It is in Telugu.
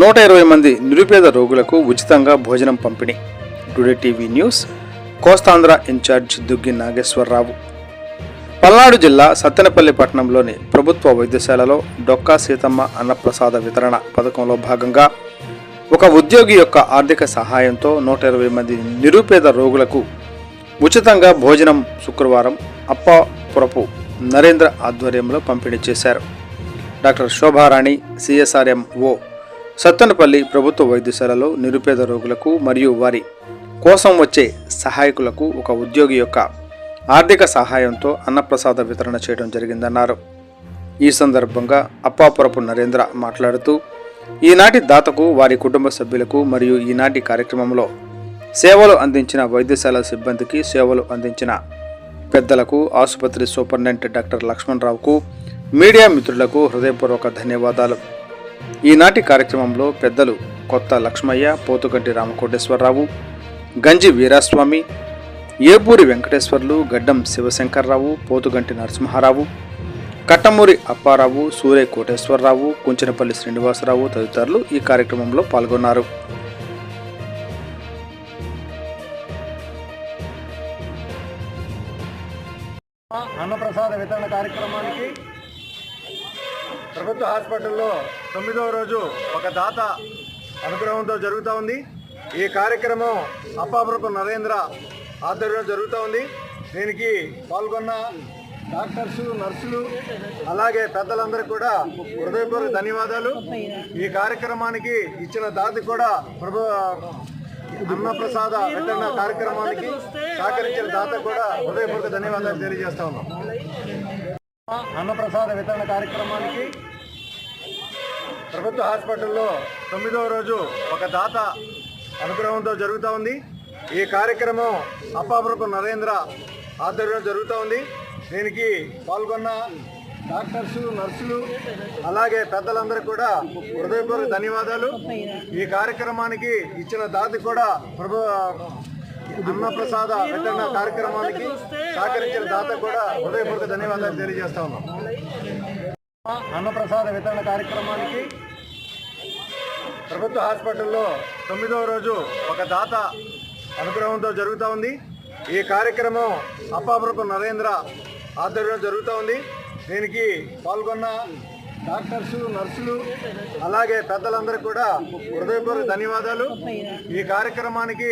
నూట ఇరవై మంది నిరుపేద రోగులకు ఉచితంగా భోజనం పంపిణీ. Today TV news Kostandhra incharge Duggi Nageswararao. Palnadu జిల్లా సత్తెనపల్లి పట్టణంలోని ప్రభుత్వ వైద్యశాలలో డొక్కా సీతమ్మ అన్నప్రసాద వితరణ పథకంలో భాగంగా ఒక ఉద్యోగి యొక్క ఆర్థిక సహాయంతో నూట ఇరవై మంది నిరుపేద రోగులకు ఉచితంగా భోజనం శుక్రవారం అప్పాపురపు నరేంద్ర ఆధ్వర్యంలో పంపిణీ చేశారు. డాక్టర్ శోభారాణి సిఎస్ఆర్ఎంఓ ఓ సత్తెనపల్లి ప్రభుత్వ వైద్యశాలలో నిరుపేద రోగులకు మరియు వారి కోసం వచ్చే సహాయకులకు ఒక ఉద్యోగి యొక్క ఆర్థిక సహాయంతో అన్నప్రసాద వితరణ చేయడం జరిగిందన్నారు. ఈ సందర్భంగా అప్పాపురపు నరేంద్ర మాట్లాడుతూ ఈనాటి దాతకు వారి కుటుంబ సభ్యులకు మరియు ఈనాటి కార్యక్రమంలో సేవలు అందించిన వైద్యశాల సిబ్బందికి సేవలు అందించిన పెద్దలకు ఆసుపత్రి సూపరింటెండెంట్ డాక్టర్ లక్ష్మణరావుకు మీడియా మిత్రులకు హృదయపూర్వక ధన్యవాదాలు. ఈనాటి కార్యక్రమంలో పెద్దలు కొత్త లక్ష్మయ్య పోతుగంటి రామకోటేశ్వరరావు గంజి వీరాస్వామి ఏపూరి వెంకటేశ్వర్లు గడ్డం శివశంకర్రావు పోతుగంటి నరసింహారావు కట్టమూరి అప్పారావు సూర్య కోటేశ్వరరావు కుంచనపల్లి శ్రీనివాసరావు తదితరులు ఈ కార్యక్రమంలో పాల్గొన్నారు. అన్నప్రసాద వితరణ కార్యక్రమానికి ప్రభుత్వ హాస్పిటల్లో తొమ్మిదవ రోజు ఒక దాత అనుగ్రహంతో జరుగుతూ ఉంది. ఈ కార్యక్రమం అప్పాపురపు నరేంద్ర ఆధ్వర్యంలో జరుగుతూ ఉంది. దీనికి పాల్గొన్న డాక్టర్స్ నర్సులు అలాగే పెద్దలందరికీ కూడా హృదయపూర్వక ధన్యవాదాలు. ఈ కార్యక్రమానికి ఇచ్చిన దాత కూడా ప్రభు అన్నప్రసాద వితరణ కార్యక్రమానికి సహకరించిన దాత కూడా హృదయపూర్వక ధన్యవాదాలు తెలియజేస్తా ఉన్నాం. అన్నప్రసాద వితరణ కార్యక్రమానికి ప్రభుత్వ హాస్పిటల్లో తొమ్మిదవ రోజు ఒక దాత అనుగ్రహంతో జరుగుతూ ఉంది. ఈ కార్యక్రమం అప్పాప్రభు నరేంద్ర ఆధ్వర్యంలో జరుగుతూ ఉంది. దీనికి పాల్గొన్న డాక్టర్స్ నర్సులు అలాగే పెద్దలందరూ కూడా హృదయపూర్వక ధన్యవాదాలు. ఈ కార్యక్రమానికి ఇచ్చిన దాత కూడా ప్రభు అన్నప్రసాద వితరణ కార్యక్రమానికి సహకరించిన దాత కూడా హృదయపూర్వక ధన్యవాదాలు తెలియజేస్తా ఉన్నాం. అన్నప్రసాద వితరణ కార్యక్రమానికి ప్రభుత్వ హాస్పిటల్లో తొమ్మిదవ రోజు ఒక దాత అనుగ్రహంతో జరుగుతూ ఉంది. ఈ కార్యక్రమం అప్పాపురపు నరేంద్ర ఆధ్వర్యంలో జరుగుతూ ఉంది. దీనికి పాల్గొన్న డాక్టర్స్ నర్సులు అలాగే పెద్దలందరికీ కూడా హృదయపూర్వక ధన్యవాదాలు. ఈ కార్యక్రమానికి